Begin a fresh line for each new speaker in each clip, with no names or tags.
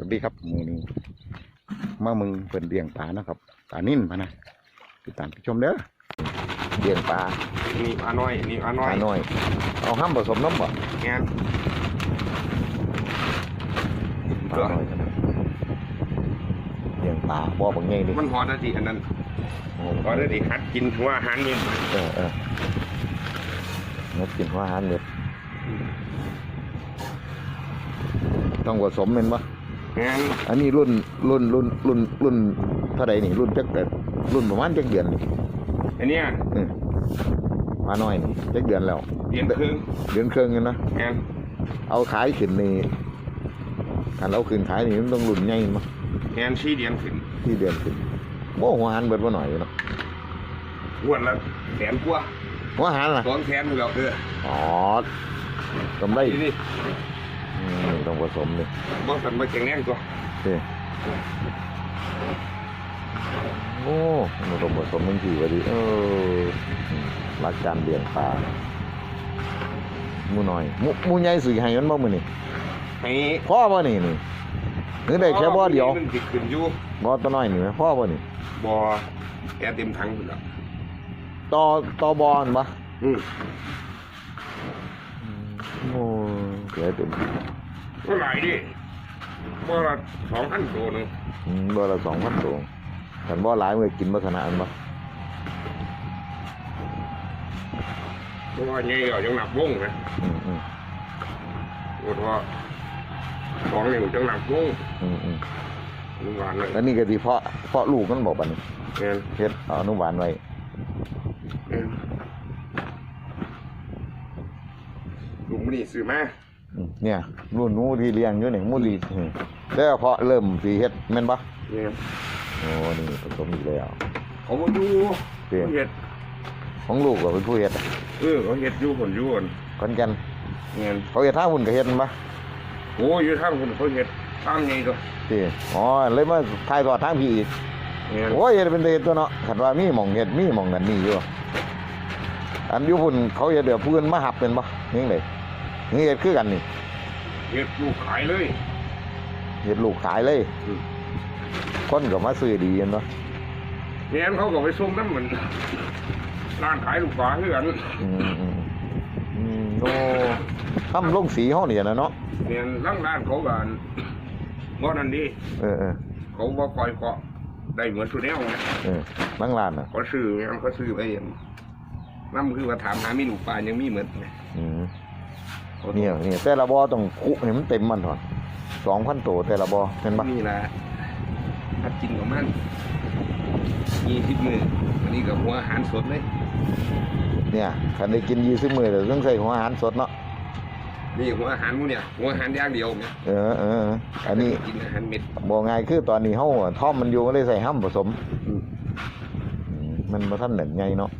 สวัสดีครับมือนี้มามึงเปิดเลี้ยงปลานะครับปลานิ่นพะนะติดตามผู้ชมเด้อเลี้ยงปลา
นี่ปลาน้อยนี่ปลา
ป
น้อย
ลาน้อย เอาห้ามผสมน้ำบ่
งาน
ปลาน้อยพะนะเลี้ยงปลาบ่อบางใหญ่ดิ
มันหอนาทีอันนั้น
โอ้
หอนาทีหัดกินหัวอาหารนี่
เออเออเงดกินหัวอาหารเม็ดต้องผสมเป็นบ่
งาน
อันนี้รุ่นรุ่นรุ่นรุ่นรุ่นเท่าใดนี่รุ่นจักแต่รุ่นประมาณจักเดือนนี่
อันเนี้ย
อืมปลาน้อยนี่จักเดือนแล้ว
เรียนครึ่ง
เดือนครึ่งกันนะ
งาน
เอาขายขึ้นนี่การเอาขึ้นขายนี่มันต้องรุ่นใหญ่มั้ง
งานชี้เรียนขึ้น
ที่เดือนขึ้นโม่หัวหันเบิดบ่หน่อยอยู่เนาะ
อ้วนละแสนกว่า
หัวหันล่ะ
สองแสนอยู่แล้วเออ
อ๋อกำไร
นี่นี่
อืมต้อง ผสมนี่
บ่สันมาแข็งแรงตัว
เด้โอ้มันต้องผสมมันทีว่าดีเอออืมรักการเลี้ยงปลาหมูน้อยหมูหมูใหญ่สิให้มันบ่มื้อนี่
ให้
พ่อบ่นี่นี่หรือได้แค่บ่เดียว
มันติดขึ้นอยู่
บ่ตัวน้อยนี่ไหมพ่อบ่นี่
บ่แกเต็มถังอยู่แล้ว
ต่อต่อบอลปะ
อืม
โอ้เสียเต็ม
ก็หลายดิบ่ละสองพันตัวหนึง
อืมบอละสองพันตัวขันบ่หลายมือกินบัขนาดนั้นปะ
เพราะว่าใหญ่ก็ยังหนักวงนะ
อืมอืม
เพราะว่าสองนิ้วจังหนักวง
อืมอืม
อนุบาลเลย
แล้วนี่ก็ที่เพาะเพาะลูกมันบอกปะนี่
งาน
เฮ็ดเอาอนุบาลไว้
เออลุงมันนี่ซื้อมา
อืม เนี่ยรุ่นหนู้ที่เลี้ยงอยู่นี่หมูดีอืมแต่ว่าเพาะเริ่มสีเฮ็ดแม่นปะ
เนี่ย
โอ้นี่ผสมอีกแล้ว
เขามาดู
เปลี่ยน
เขาเห็ด
ของลูกก็เป็นผู้เฮ็ด
เออเขาเห็ดอยู่ผลอยู่ผล
คอนแก่น
เงี้ย
เขาเฮ็ดทางหุ่นก็เฮ็ดแม่นปะ
โอ้ยอยู่ทางคนเขาเห็ดทางไงตัว
ที่อ๋อเลยมาถ่ายทอดทางพี่อีก
เงี้ย
โอ้ยเฮ็ดเป็นเฮ็ดตัวเนาะขันว่ามีหม่องเฮ็ดมีหม่องกันนี่อยู่อันอยู่พุ่นเขาเฮ็ดเดือพื้นมาหับเป็นบ่นี่เลย นี่เฮ็ดคือกันนี่
เห็ดลูกขายเลย
เฮ็ดลูกขายเลย
อืม
คนก็มาซื้อดีเห็นบ่
เงี้ยเขาก็ไปส่งน้ำเหมือนร้านขายลูกปลาเพื่อน
อืมอืมอืมโอ้ทำลงสีเฮานี่นะเนาะ
เงี้ยร้านร้านเขากันบ่นั่นดี
เออเออ
เขาบ่คอยเกาะได้เหมือนสุดแล้วไง
เออบางร้านน่ะ
เขาซื้อไงเขาซื้อไปเห็นนั่นคือว่าถามหาเมนูปลายังมีเหมือนไง
อืม
เขา
เนี่ยเนี่ยแต่ละบ่อต้องคุให้มันเต็มมันถอน2,000ตัวแต่ละบ่อเห็นบ่
นี่แหละถ้ากินของมันมีทิพมืออันนี้กับหัวอาหารสดเลย
เนี่ยคันได้กิน20มื้อแล้วต้องใส่หัวอาหารสดเนาะ
นี่หัวอาหารมูเนี่ยหัวอาหารอย่างเดียวเนี่ย
เออเออเอออันนี้
กินอาหารเม็ด
บ่ง่ายคือตอนนี้เฮาอะท่อมมันอยู่ก็เลยใส่ห้ำผสม
อืม
อืมมันมาท่านเหนือนไงเนาะ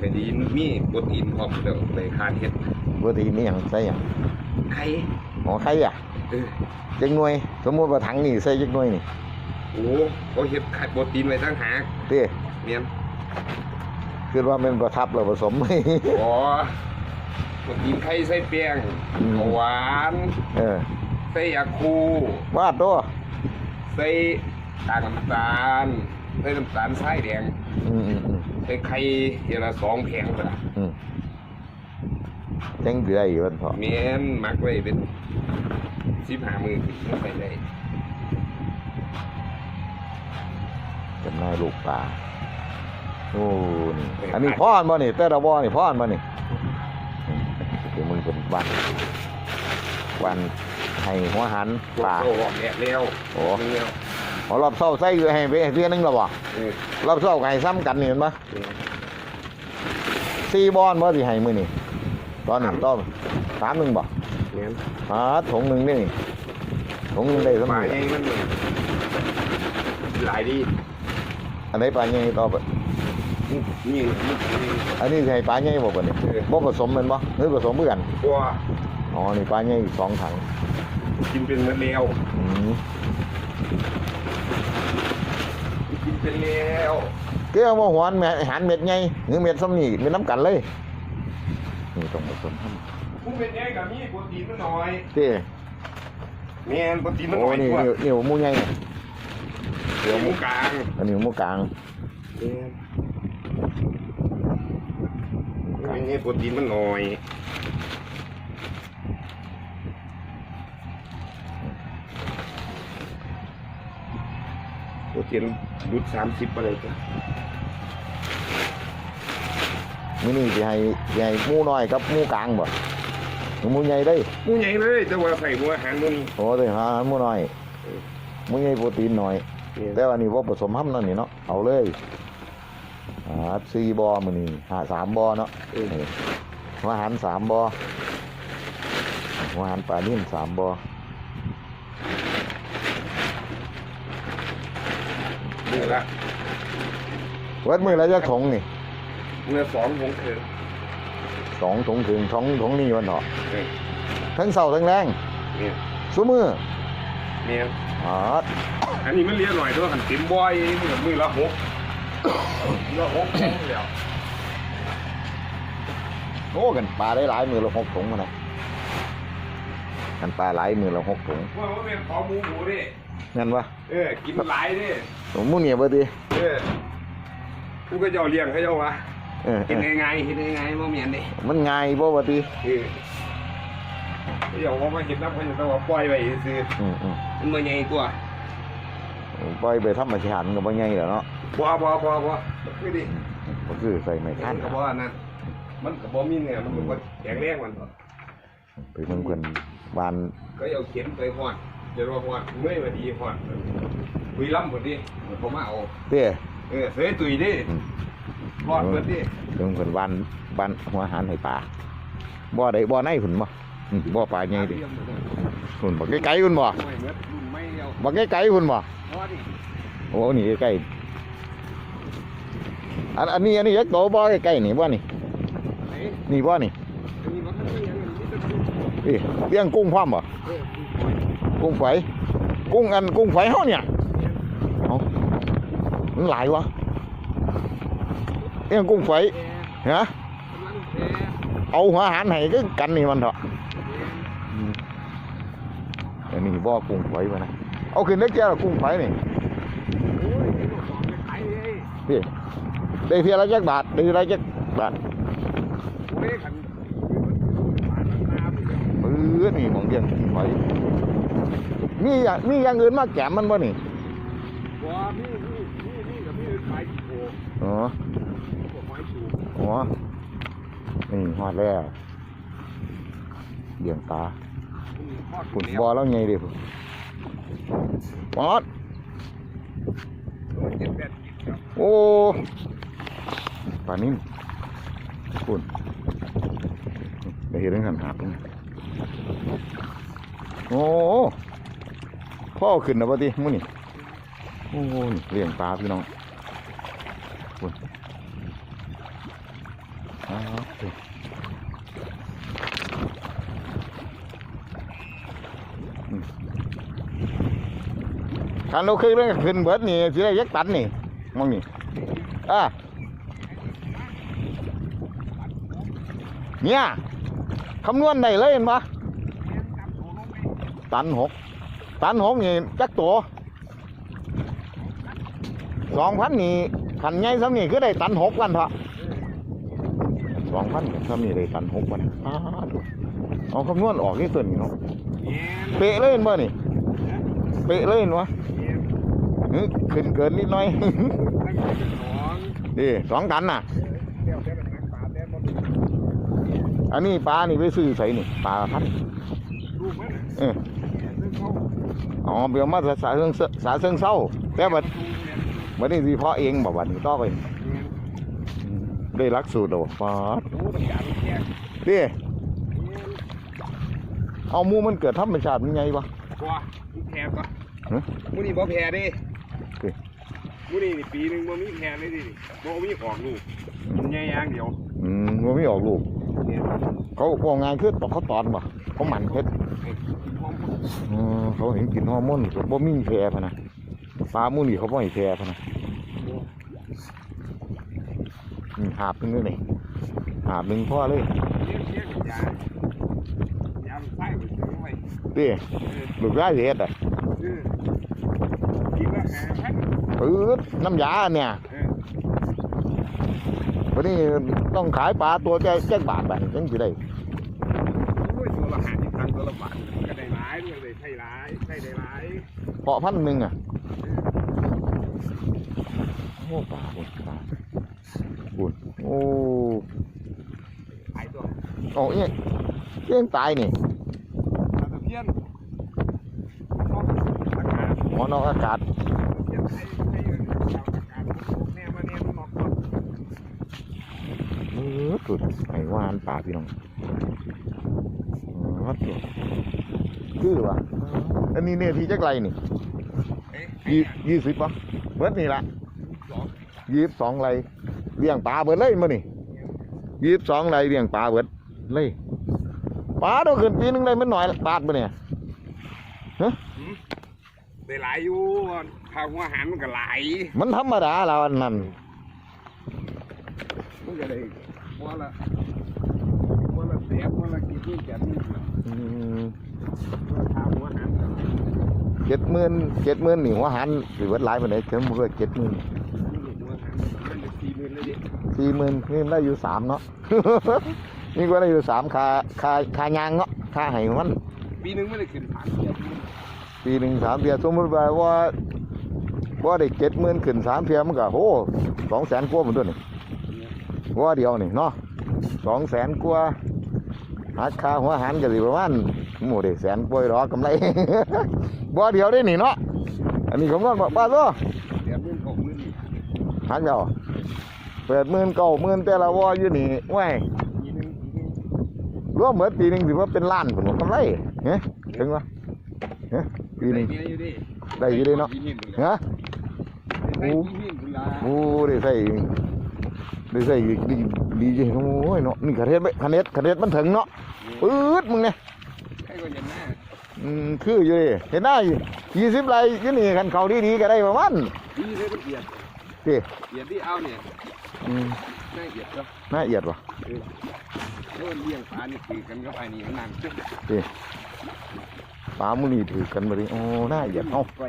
แต่เคยไดีมีโปรตีนพร้อมเดี๋ยวไปคาดเห็ด
ปกตินี่อย่างใส่อย่าง
ไข่
หอไข่อะ
เออ
จักหน่วย สมมติว่าถังนี่ใส่จักหน่วยนี่
โอ้เขาเห็ดไข่โปรตีนไว้ตั้งหาก
เต้
เมียน
คือว่ามันประทับเราผสม
อ๋อโปรตีนไข่ใส่แป้ง
อืม
หวาน
เออ
ใส่ยาคู
ว่าตัว
ใส่กากน้ำตาลใส่น้ำตาลทรายแดง
อืมอืม อืม
ใส่ไข่เทีละสองแผงไปละ
อืมจังเดือยอยู่วันเถอะ
เมียนมักไว้เป็นสิบห้ามือขึ้นมาไปได้
จำนายลูกปลาโอ้นี่อันนี้พ่อนบ่นี่แต่ละบ่อนี่พ่อนบ่นี่อืมเดี๋ยวมึงเป็นวันวันให้หัวหัน
พว
ป
ก
ลา
โซ่ออกแดดแล้ว
โอ้
เนื้อ
อ๋อรอบเศร้าใส่อยู่ให้ไปให้เพียนึงแล้วบ่
เออ
รอบเศร้าก็ให้ซ้ำกันนี่เห็นปะสี่บอนบ่สิให้มื้อนี่ตอนหนึ่งต้อสามหนึ่งบ่
เมียน
หาถุงหนึ่งนี่นี่ถุงหนึ่งได้ส
ป
มั
ลายเองมันเนี่ยหลายดี
อันไหนปลาใหญ่ต่อไป
นี่นี่
อันนี้สิให้ปลาใหญ่บ่บ่นี่บ่ผสมแม่นบ่หรือผสมเหมือนกัน
ตัว
อ๋อนี่ปลาใหญ่อีกสองถัง
กินเป็นเม็ดแล้ว
อืม
กิน เป็นแล้ว
เกี่ยวว่าหวานแม่หันเม็ดใหญ่หรือเม็ดซ้ำนี่เป็นน้ำกันเลยนี่ต้องผสมท
ผู้เป็นยังกับมีโปรตีนมันน้อยำ
เต้
แม่นโปรตีนมัน
โอ้
น้อย
นี่
กว่า
นี่นี่หมูใหญ่
เดี๋ยวหมูกลาง
อันนี้หมูกลาง
แม่นนี่โปรตีนมันน้อยโปรตีน รุดสามสิบอะไรกัน
มื้อนี้สิให้สิให้หมูน้อยกับหมูกลางบ่หมูใหญ่ได้
หมูใหญ่เลย แต่ว่าใส่หัวอาหารมัน
โอ้ได้หาหมูน้อยหมูใหญ่โปรตีนน้อย แต่ว่านี่บ่ผสมห้ำนั่นนี่เนาะเอาเลยหาสี่บ่อมื้อนี้หาสามบ่อเนาะ
เออ
นี่หัวหันสามบ่อหัวหันปลานิ่มสามบ่อ
เมื่อ ละ
วัดมือแล้วจะถงนี่
เมื่อสองวงเถิด
สองถงถึงถงถงนี่วันเถาะ
เออ
ทั้งเสาทั้งแรง
เนี่ย
ซุมือ
เนี่ย
อ๋อ
อันนี้มันเลี้ยหน่อยด้วยหันเต็มบ่อยเหมือนมือละหกมือละหกแข็งแล้ว
โอ้กันปลาได้หลายมือละหกถุงมานะกันปลาหลายมือละหกถุง
ว่าว่าเป็นขอหมูหมูดิ
งั้นวะ
เออกินหลายดิ
ผมมูเนี่ยเบ่ดี
เออกูก็จะเอาเลี้ยงให้เจ้าวะ
เออเอ
กิน
อ
ง่ายๆกินง่ายๆบ่เหมียนดิ
มันง่ายบ่บ่ดี
เออเดี๋ยวว่ามาเห็นน้ำเขาจะต้องว่าปล่อยไว้ซื้อ
อืมอืม
มันมาใหญ่ตัว
ปล่อยไปธรรมชาติมันก็บ่ใหญ่แล้วเนาะ
บ่บ่บ่บ่ไม่ดิ
ก็คือใส่ไม้
ท่า
ค้านน
ก็บ่อันนั้นมันก็บ่มีเนี่ยมันก็แข็งแรงมัน
ไปเพิ่นเพิ่นบาน
ก็เอาเข็นไปหอด เดี๋ยวว่าหอดเมื่อยมาดีหอดคุยล้ำหมดดิเขามาเอา
เด้
เออเสยตุยดิ
อืม
รอดหมดดิ
เพิ่นเพิ่นบานบานหัวอาหารให้ปลาบ่ได้บ่ในพุ่นบ่อืมบ่ปลาใหญ่ดิพุ่นบ่ไกลๆพุ่นบ่
ไม่เมื่อรุ่นไม่เอา
บ่ไกลๆพุ่นบ่
พอดิ
โอ้นี่ใกล้ๆอันอันนี้อันนี้ยักษ์โตบ่ใกล้ๆนี่บ่นี่
ไหน
นี่บ่นี่
มีมันก็มีอย่างนี้จะดู
นี่เลี้ยงกุ้งพร้อมบ่
เออ
กุ้งไฟกุ้งอันกุ้งไฟเฮาเนี่ยเอามันหลายวะเลี้ยงกุ้งไฟ
แพ
ฮะ
กำลังแพ
เอา มันเถอะอันนี้บ่กุ้งไฟวะนะเอาขึ้นได้แก่ละกุ้งไฟนี่
โอ้ยนี่ก็สองไปขายเลย
พี่ได้เพียละจักบาทได้ละจักบาท
โอ้ยขันผ่านราคาไปเลย
ปื้อนี่หมองเลี้ยงกุ้งไฟมีอย่างมีอย่างอื่นมาแกมมันบ่นี่
ว้าพี่พี่พี่พี่กับพี่ขายโอ้
อ๋อ
พวกไม้สูง
อ๋อนี่ฮอดแล้วเลี้ยงปลา
ทอด
ฝุ่น
แล้ว
บอแล้วไงดิพุ่นปอด
เจ็ดแปดกิโล
โอ้ปลานิ่มฝุ่นได้เห็นเรื่องหันหักนี่โอ้ พ่อขึ้นนะปะติมื้อนี่โอ้นี่เลี้ยงปลาพี่น้องฝุ่นอ้าวเฮ้ยอืมคันเราขึ้นเรื่องขึ้นเบิดนี่สิได้ยักตันนี่มองนี่อ่าเนี่ยคำนวณได้เลยเห็นปะตันหก ตันหกนี่จักตัวสองพันนี่ขันใหญ่ซ้ำนี่คือได้ตันหกวันเถอะสองพันซ้ำนี่ได้ตันหกวันอ้าวดูเอาคำนวณออกที่ส่วนนี่เนาะ
เย็น
เป๊ะเลยเห็นบ่นี่เป๊ะเลยเห็นวะ
เย็น
เอ้ยขึ้นเกินนิดหน่อย
ตั้งแต่สอง
นี่สองตันน่ะ
เดี๋ยวแต่เป็นนักปลาแต่มัน
อันนี้ปลานี่ไปซื้อใส่นี่ปลาพันธุ์
ลูกมัน
เออ
ซึ่งเขา
อ๋อเบียวมาสาสาเชิงเซสาเชิงเศร้าแต่บัดบัดนี้สิเพาะเองบ่บัดนี้ต่อไปได้หลักสูตรแล้วบ่ปาด
รู้มันอยากแยก
ดิเอาหมูมันเกิดธรรมชาติมันไงวะ
กว่ามีแพรก็
ฮะ
มูนี่บ่แพรดิ
โอเค
มูนี่นี่ปีหนึงบ่มีแพรเลยดิบ่มีออกลูกมันใหญ่อย่างเดียว
อืมมันไม่ออกลูก
เนี่ย
เขาบอกงานคือตอกเขาตอนบ่เขาหมันเพชร เขาเห็นกินฮอร์โมนบ่มีแพรพะนะปลาหมูนี่เขาบ่ให้แพรพะนะอืมหาบนึงนี่หาบหนึ่งพ่อเลย
เลี้ยงเลี้ยงกับยายามันไส้ไปซื้อไว้
ดิ
เออ
ลูกได้สิเฮ็ดอะ
ซื้อกินละแหงพัน
ปื๊ดน้ำยาเนี่ย
เออ
วันนี้ต้องขายปลาตัวแก่แจ้งบาทไปจังสิได้
โอ้ยตัวละหาที่ตังตัวละบาทก็ได้หลาย ด้วยเลยใช่หลายใช่ได้หลาย
เพาะพันหนึ่งอะโอ้ปลาบุญปลาบุญโอ้
ขายตัว
โอ้เนี่ยเลี้ยงตายนี่
ปลาตะเพียนนอกอากาศ
หมอนอกอากาศ
เพียนให้ให้ชาวอากาศแน่มาแน่มันนอกก่อน
เออสุดไอ้วานป่าพี่น้องอ๋อตัว คือวะอันนี้เนี่ยที่จักไรนี่
เอ๊ะ
ยี่ยี่สิบปะเบิดนี่ละ
สอง
ยี่สิบสองไรเลี้ยงปลาเบิดเลยมั้นี่ยี่สิบสองไรเลี้ยงปลาเบิดเลยปลาต้องขึ้นปีนึงได้มันหน่อยละบาทมาเนี่ย
ได้หลายอยู่ข้าวหัวหันมันก็หลาย
มันธรรมดาเราอันนั้น
มันก็ได้หัวละหัวละเสียบหัวละกี่ที่แก่นี่
เจ็ดหมื่นเจ็ดหมื่นนี่หัวหันสิเบิดหลายมาไหนถึงมือเจ็ดหมื่น
หัวหันมันจะสี่หมื่นเลยดิ
สี่หมื่นนี่ได้อยู่สามเนาะ นี่ก็ได้อยู่สามคาคาคายางเนาะคาไห้มัน
ปีหนึงไม่ได้ขึ้นผ่านเดียว
ปีหนึ่งสามเทียสมมติว่าว่าว่าได้เจ็ดหมื่นขึ้นสามเทียมันก็โอ้สองแสนกว่าเหมือนตัวนี่ว่าเดียวนี่เนาะสองแสนกว่า หักค่าหัวหันก็สิประมาณหมู่เด็แสนกว่าหรอกำไรว่าเดียวได้นี่เนาะอันนี้ผมก็บอกป้าตัว
เดี๋ยวมื่นหกหมื่น
หักเดียวเปิดหมื่นเก้าหมื่นแต่ละว่าอยู่นี่ไว้ย
ปีหนึงปีหนึง
รวมเหมือนปีหนึ่งถือว่าเป็นล้านผมกำไรเฮ้ยถึงวะเฮ้ยปีหนึ่ง
ได้เมียอยู่ดิ
ได้อยู่ดิเนาะ
ปีหินบุญ
ฮะ
ได้ปีหินบุญละ
โอ้ได้ใส่ ได้ใส่ดีดีจริงโอ้ยเนาะนี่คะเทศคะเนศคะเนศมันถึงเนาะปื๊ดมึงเนี่ย
ใครก็อยันหน้า
อืมคืออยู่ดิเห็นได้ยี่สิบไรยี่นี่กันเขาดีๆก็ได้ประมาณ
ดีเลยมันเอียด
เด้
เอียดที่เอาเนี่ย
อืม
น่าเอียดก็
น่าเอียดวะ
แล้วมันเลี้ยงปลานี่คือกันก็ไปนี่มันนานจุ๊บ
ปลามือนี่ถือกันมาดิโอ้น่าเอียดเอา
ไป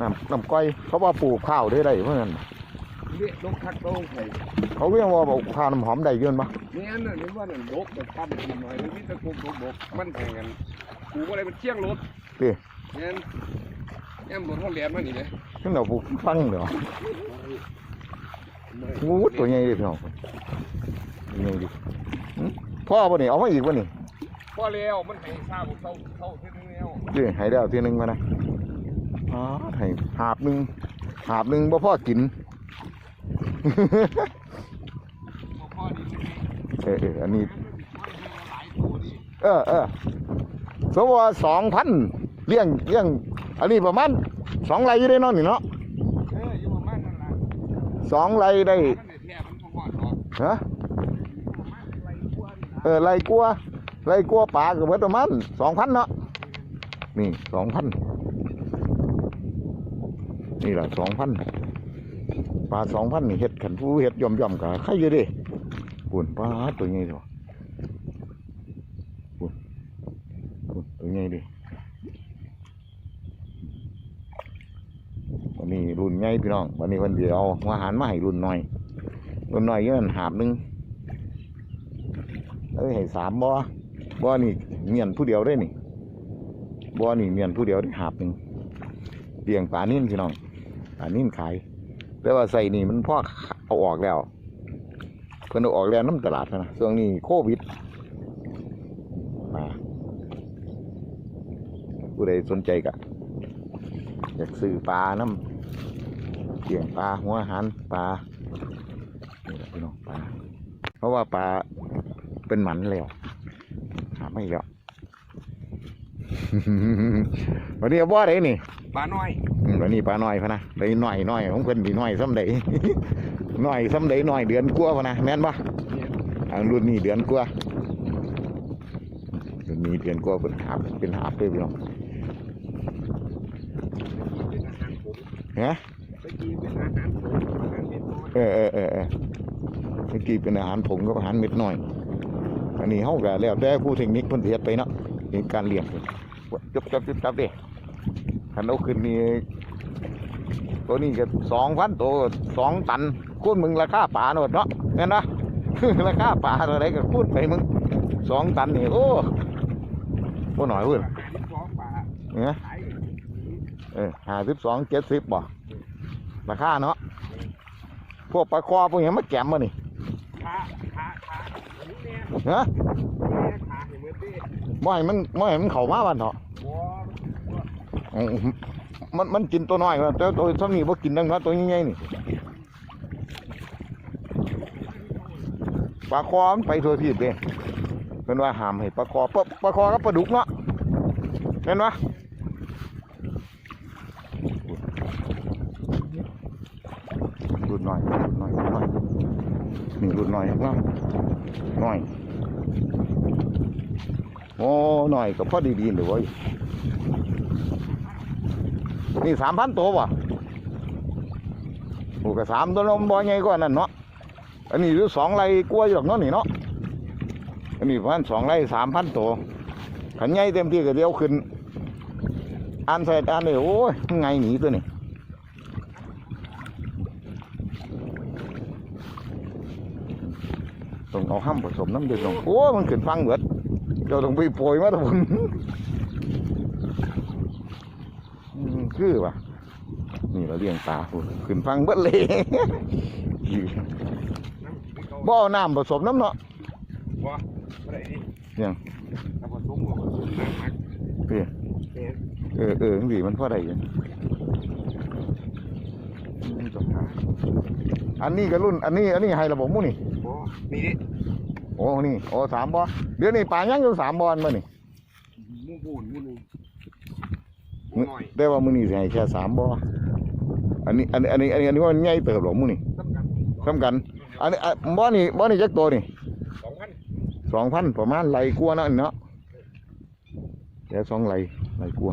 น้ำน้ำก้อยเขาว่าปลูกข้าวได้ได้เพื่อน
เรียกลงคักลงไข่
เขาเรียกว่าปลูกข้าวน้ำหอมได้เยอะปะ
เนี่ยนั่นนี่ว่านั่นบกแบบปั้นกินหน่อยมันมีแตะกุกบกมันแข่งกันกูอะไรมันเชี่ยงรถเนี่ยเนี่ยบนเขาเรียนมานี่เลย
นี่เราปลูกฟังเดี๋ยวงูตัวใหญ่เลยพี่น้องตัวใหญ่ดิหึพ่อป่ะนี่เอามาอีกป่ะนี่
พอแล้วมันให้ข้าวเข้าเข้าเท่านี้แล้ว
ดิให้ได้เอาทีหนึงมานะอ๋อให้หาบหนึ่งหาบหนึ่งบ่พ่อกิน
พอดี
เออเอออันนี้
หลายตัวดิ
เออเออสมมติว่าสองพันเลี้ยงเลี้ยง อันนี้ประมาณสองไรอยู่ได้เนอนนี่เนาะ
เอออยู่ประมาณนั้นล่ะ
สองไรได้
มันได้แท้มันบ่ฮอดหรอก
ฮะ
ประมาณไรกว่านี่นะ
เออไรกลัวไรกลัวปลาก็เบิดประมาณสองพันเนาะนี่สองพันนี่แหละสองพัน ปลาสองพันนี่เห็ดขันผู้เห็ดย่อมย่อมกับใครอยู่ดิปุ่นปลาตัวใหญ่ตัวปุ่นปุ่นตัวใหญ่ดิวันนี้รุ่นใหญ่พี่น้องวันนี้วันเดียวอาหารมาให้รุ่นหน่อย รุ่นหน่อยเยอะหาบหนึงเอ้ยให้สามบ่บ่นี่เมียนผู้เดียวได้นี่บ่นี่เมียนผู้เดียวได้หาบหนึ่งเลี้ยงปลานิ่นพี่น้องปลานิ่นขาย แต่ว่าใส่นี่มันพ่อเอาออกแล้ว เพิ่นเอาออกแล้วน้ำตลาดนะช่วงนี้โควิดมาผู้ใดสนใจกะอยากซื้อปลาน้ำเลี้ยงปลาหัวหารปลานี่แหละพี่น้องปลาเพราะว่าปลาเป็นหมันแล้วหาไม่แล้ววันนี้เอาบ่ได้นี่
ปลาน้อย
อืมวันนี้ปลาน้อยพะนะได้น้อยน้อยของเพิ่นดีน้อยซ้ำใดน้อยซ้ำใดน้อยเดือนกว่าพะนะแม่นบ่
เนี่ย
อันรุ่นนี้เดือนกว่ารุ่นนี้เดือนกว่าเป็นหาบเป็นหาบเลยพี่น้อง
เป็นอาหารผม
ฮะ
ตะกี้เป็นอาหารผมอาหารเม็ดน้อย
เออเออเออเออมื่อกี้เป็นอาหารผงกับอาหารเม็ดน้อย อันนี้เฮาก็แล้วแต่ผู้เทคนิคเพิ่นสิเฮ็ดไปเนาะในการเลี้ยงจับจับจับจับเด้คันเอาขึ้นนี่ ตัวนี้ก็2,000ตัว2ตันคูณมึงราคาปลาโนดเนาะแม่นบ่ราคาปลาเท่าไรก็คูณไปมึง2ตันนี่โอ้บ่น้อยเว้ย
หาที่ฟ้องป่า
เนี่ย
ขาย
เออห้าสิบสองเจ็ดสิบบ่ราคาเนาะพวกปลาคอพวกนี้มาแกมมานี่
ขาขาขาอันนี้แม่
ฮะ
แม่ขาเห็นมือตี
บ่ให้มันบ่ให้มันเข้ามาบ้านเถาะ
บัว
อื มันมันกินตัวน้อยแต่ตัวเท่านี้บ่กินดังนั้นตัวใหญ่ๆนี่ปลาคอมันไปทั่วทีบเด้เพิ่นว่าห้ามให้ปลาคอปลาปลาคอกับปลาดุกเนาะเห็นปะรุ่นน้อยรุ่นน้อยรุ่นน้อยนี่รุ่นน้อยเนาะน้อยโอ้หน่อยก็พอดีๆเลยเว้ย นี่สามพันตัวป่ะโอ้ก็สามตัวน้องบ่ใหญ่กว่านั่นเนาะอันนี้อยู่สองไรกลัวาอยู่หรอกเนาะนี่เนาะอันนี้ประมาณสองไรสามพันตัวขันใหญ่เต็มที่ก็เดียวขึ้นอันใส่อันนี่โอ้ยไงหนีตัวนี่ต้องเอาห้ามผสมน้ำเดือดลงโอ้มันขึ้นฟังเบิดเจ้าต้องไปโปรยมาทุกคนอืม คือว่ะนี่เราเลี้ยงปลาพูดขึ้นฟังเบิดเลยบ่เอาน้ำผสมน้ำเนาะ
บัวอะไรดิ
ยัง
ถ้าผสมกับผสมน้ำมัก
พี่
เนี่ย
เออเออจังสิมันพอได้อยังอันนี้ก็รุ่น อันนี้ อันนี้ให้ระบบมู่นี่
บัวนี่ดิ
โอ้ นี่ โอ้สามบ่อเดี๋ยวนี้ปลายังอยู่สามบ่อนมานี่
มูบูนมูนึง
มื้ อ
หน่อย
แต่ว่ามื้อนี้สิให้แค่สามบ่ออันนี้อันนี้อันนี้อันนี้อันนี้ว่ามันใหญ่เติบหรอมู่นี่
สำคัญ
สำคัญอันนี้อะบ่อนี่บ่อนี่จักตัวนี่
สองพัน
สองพันประมาณไหลกลัวาเนาะอันเนาะเดี๋ยวสองไหลไหลกลัว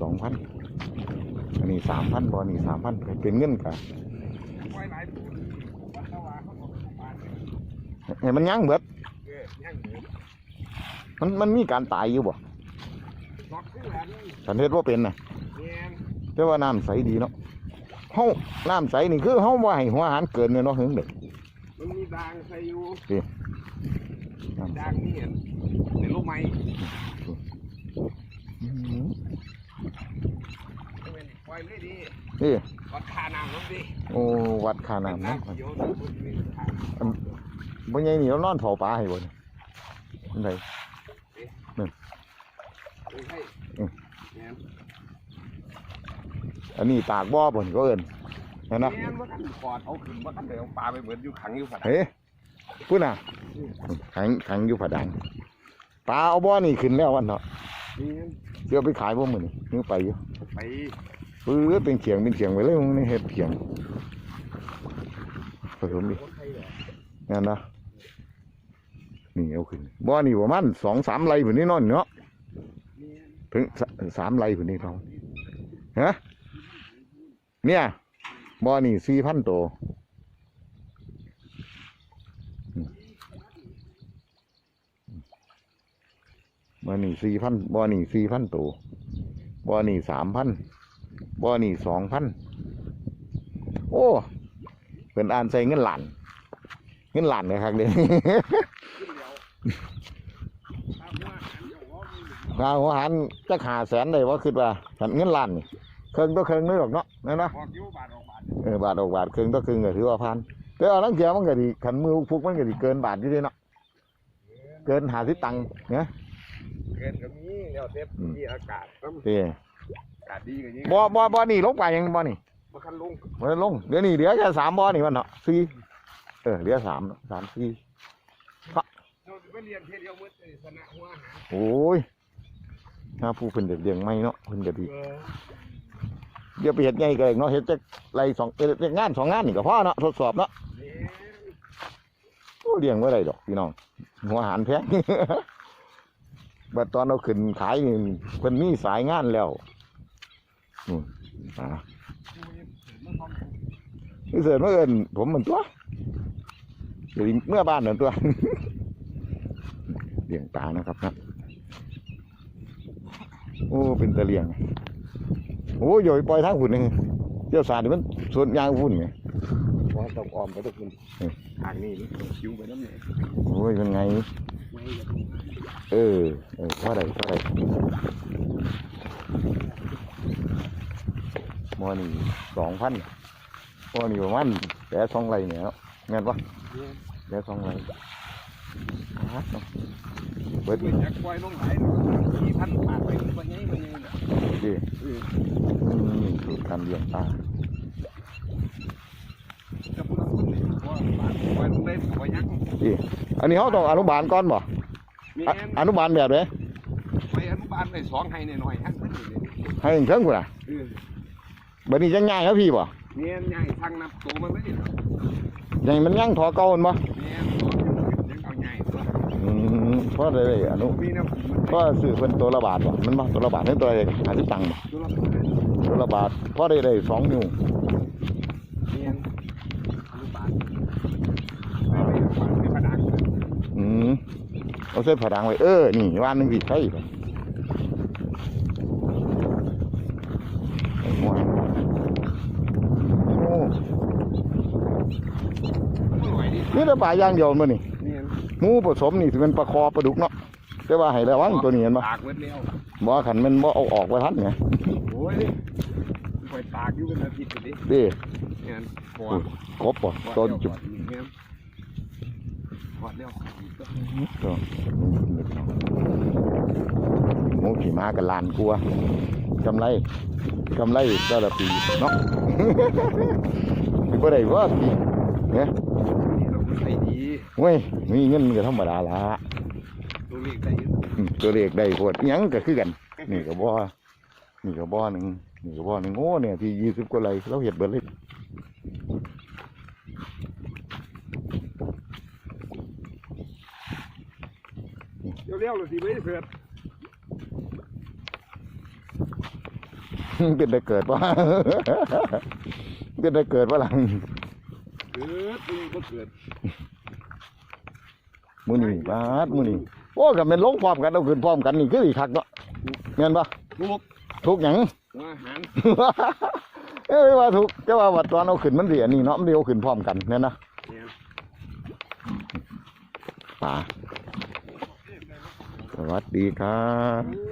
สองพันอันนี้สามพันบ่อนี่สามพันเป็นเงินกะ
ไว้หลายตัววัดตะวาเขาบอกประมาณ
ให้มันยั้งเบิด
เออย่างหมู
มันมันมีการตายอยู่บ่
ล็อก ขึ้นแล้วนี่
สันเทศว่าเป็นนะ
เนี่ย
แต่ว่าน้ำใสดีเนาะเฮาน้ำใสนี่คือเฮาบ่ให้หัวอาหารเกินเลยเนาะเฮิงเด็ก
มันมีด่างใส่อยู่
น้ำใส
ด่างนี่เห็นเป็นลูกไม้
อื้อหือ
เป็นปล่อยเลยดิ
นี่
วัดคาน้ำลงดิ
โอ้วัดค่าน้ำเนาะ
เดี๋ยวมันมีทาง
บ่ใหญ่นี่เรานอนเฝ้าปลาให้บ่นี่อันใด
ไม่ใช่
อืม
เนี่ย
อันนี้ปากบ่อบ่นก็เอิ้นเห็นนะ
เนี่ยว่ากันกอดเอาขึ้นว่ากันเดี๋ยวปลาไปเหมือนอยู่ขังอยู่ฝัน
เฮ้พูดน่ะขังขังอยู่ผาดังปลาเอาบ่อนี่ขึ้นแล้ววันเนาะ
เนี่ย
เดี๋ยวไปขายบ่มื้อนี่นึกไปอยู่
ไป
ปื้อเป็นเขียงเป็นเขียงไปเลยมึงนี่เฮ็ดเขียงผสมดิ
รถไทยเหรอ
นั่นนะนี่เอาขึ้นบ่อนี่ประมาณสองสามไร่พุ่นนี่เนอนเนาะ
เนี่ย
ถึงสสามไร่พุ่นนี่เราฮะ เนี่ยบ่อนี่สี่พันตัวบ่อนี่สี่พันบ่อนี่สี่พันตัวบ่อนี่สามพันบ่อนี่สองพันโอ้เป็นอ่านใส่เงินหลานเงินหลานเลยครับเดี๋ยว
ขึ้นเดียวถ้าวหันเดี๋ยวว่ามีหนึ่งา
นหัวหันจะหาแสนเลยว่าคิดว่าเงินล้านนี่ เครื่องต่อเครื่องนึกออกเนาะนั่นนะ
ออกอยู่บาทออกบาท
เออบาทออกบาทเครื่องต่อเครื่องก็ถือว่าพันแต่ว่าลังเกียมันก็ดีขันมือพุกมันก็ดีเกินบาทอยู่ดีเนาะเกินหาที่ตังค์เนี่ย
เกินก็มีแล้วเทปมีอากาศก็
เต้
อากาศดีกว่านี้
บ่บ่บ่นี่ลงไปยังบ่นี่
มาคันลง
บ่ได้ลงเดี๋ยวนี้เหลือแค่สามบ่อนี่มันเนาะสี่เออเหลือสามเนาะสามสี่
เราไปเรียนเทเดียวมืดเลยสนะหัวหา
โอ้ยถ้าผู้เพิ่นเด็กเลี้ยงไม่เนาะเพิ่นก็ดี
เดี๋
ยวไปเฮ็ดใหญ่ก็ได้เนาะเฮ็ดจักไรสองเฮ็ดงานสองงานนี่ก็พอเนาะทดสอบเนาะ
เรีย
โอ้เลี้ยงไม่ได้ดอกพี่น้องหัวอาหารแพงบัดตอนเราขึ้นขายนี่เพิ่นมีสายงานแล้วนู่นอ่า
พี่เสิ
ร์ฟมเอินผมมันตัวเมื่อบ้านนั่นตัวเลี้ยงปลานะครับนะโอ้เป็นตะเลียง โอ้ยอยปล่อยทางฝุ่นนี่เจ้าสาดนี่มันสวนยางฝุ่นไง
เพราะต้องออมไปทุกคน
อืม
ทางนี้มันต้องคิวไปน้ำเนี่ย
โอ้ยเป็นไง
ไม่
เออเออเท่าไรเท่าไรมอนี่สองพันมอนี่ประมาณแปดสองไรเนี่ยเนาะเงินปะแปดสองไร ครับเนาะเปิด
เปิดจากควายน้องไหลสี่พันบาทไปมันยังมันยังเนี่ย
ดิ
เออ
อืมสูตรการเลี้ยงปลา
จะพูดพูดเลยว่าบาทควายน้องไหลควายยัง
ดิอันนี้เขาต้องอนุบาลก่อนบ่
มี
อะ
แอน
อนุบาลแบบไหน
ไปอนุบาลไปสองให้หน่อยๆฮะมันอยู่เลย
ให้เชิงกูน่ะ
เออ
บัดนี้จะง่ายครับพี่บ่
เนียนใหญ่ทางนับตัวมันไม่ได้หรอก
ยังมันยังทอเก่ามันบ่ พราะอะไรอนุ
มีน้ำมัน
ก็สื่อเป็นตัวละบาทบ่มันบ่ตัวละบาทนี่ตัวอะไรหาที่ตังค์บ่
ตัวละ
ตัวละบาทเพราะได้ได้สองนิ้ว
เนียนบาท
อืมเอาเส้นผดังไว้เออนี่วันหนึงสิใช่บ่ไอ้หมวยโอ้
ไม่ไหวดิ
นี่แต่ปลาอย่างเดียวมัน
นี่
หมูผสมนี่สิเป็นปลาคอปลาดุกเนาะแต่ว่าให้ระวังตัวนี้เห็นบ่
ตากเวทแล้ว
บ่ขันมันบ่เอาออกไว้ทันไง
โอ้ยไปตากอยู่เป็นอาทิตย์ดิ
เด้
เนียนพอก
บบ่ต้นจุบ
เนียนพอดแล้ว
ก็หมูขี่ม้ากันลานกลัวกำไรกำไรแต่ละปีเนาะสิบ่ได้ว่าปีเนี่ย
นี่เราใส่ดี
เว้ยมีเงินก็ธรรมดาละ
ตัวเลขได้
อืมตัวเลขได้โพดหยังก็คือกัน นี่ก็บ่นี่ก็บ่หนึงนี่ก็บ่หนึงโอ้เนี่ยที่ยี่สิบกว่าไรเราเฮ็ดเบิดเลย
เร็วๆเลยสิไม่เสือ
เป็นได้เกิดว่าเป็นได้เกิดว่าหลัง
เกิดตีก็เกิด
มื้อนี้บาดมื้อนี้โอ้ก็แม่นลงพร้อมกันเอาขึ้นพร้อมกันนี่คือสิคักเนาะแม่นบ่
ลูก
ทุกหยัง
หัวอาหาร
เอ้ยว่าทุกแต่ว่าวัดตอนเอาขึ้นมันสิอันนี้เนาะมันสิเอาขึ้นพร้อมกันแม่นนะ
เนี่ย
ป่าสวัสดีครับ